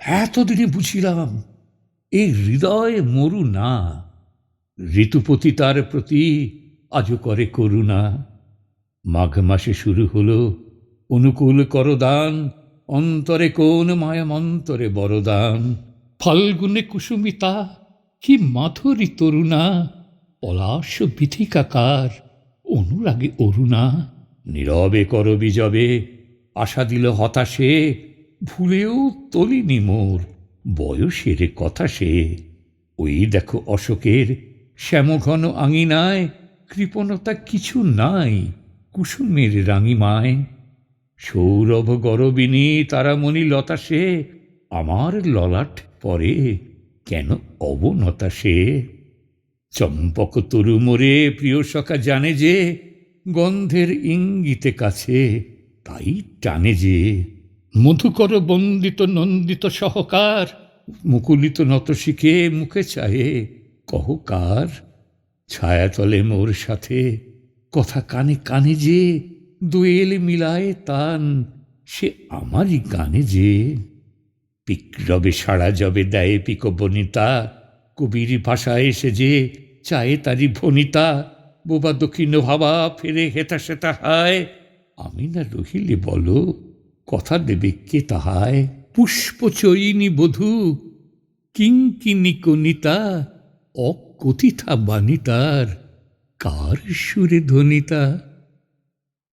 এতদিনে বুঝিলাম, এই হৃদয় মরু না। ঋতুপতি তার প্রতি আজও করে করুণা। মাঘ মাসে শুরু হলো, অনুকূল করদান, অন্তরে কোন মায়ামন্তরে বরদান। ফাল্গুনে কুসুমিতা, কি মাধুরী তরুণা, পলাশ বিথিকাকার অনুরাগে অরুণা। নীরবে কর বিজবে, আশা দিল হতাশে ভুলেও তলিনি মোর। বয়সের কথা সে। ওই দেখো অশোকের শ্যামঘন আঙিনায় কৃপণতা কিছু নাই কুসুমের রাঙিমায়। সৌরভ গরবিনী তারামণি লতা সে, আমার ললাট পরে কেন অবনতা সে? চম্পক তরু মোরে প্রিয় সখা জানে যে, গন্ধের ইঙ্গিতে কাছে তাই টানে যে। মধুকর বন্দিত নন্দিত সহকার, মুকুলিত নত শিখে মুখে চায়ে কহকার ছায়াতলে মোর সাথে কথা কানে কানে যে, দোয়েল মিলায় তান, সে আমারই গানে যে। পিকরবে সাড়া জবে দেয় পিক বনিতা, কবির ভাষায় এসে যে, চায়ে তারি ভনিতা, বোবা দক্ষিণ ভাবা ফেরে হেতা সেতা হায়, আমি না রহিলে বলো কথা দেবে কে তাহায়? পুষ্পচয়িনী বধূ কিঙ্কিনী কনিতা অকথিতা বাণিতার কার সুরে ধ্বনিতা?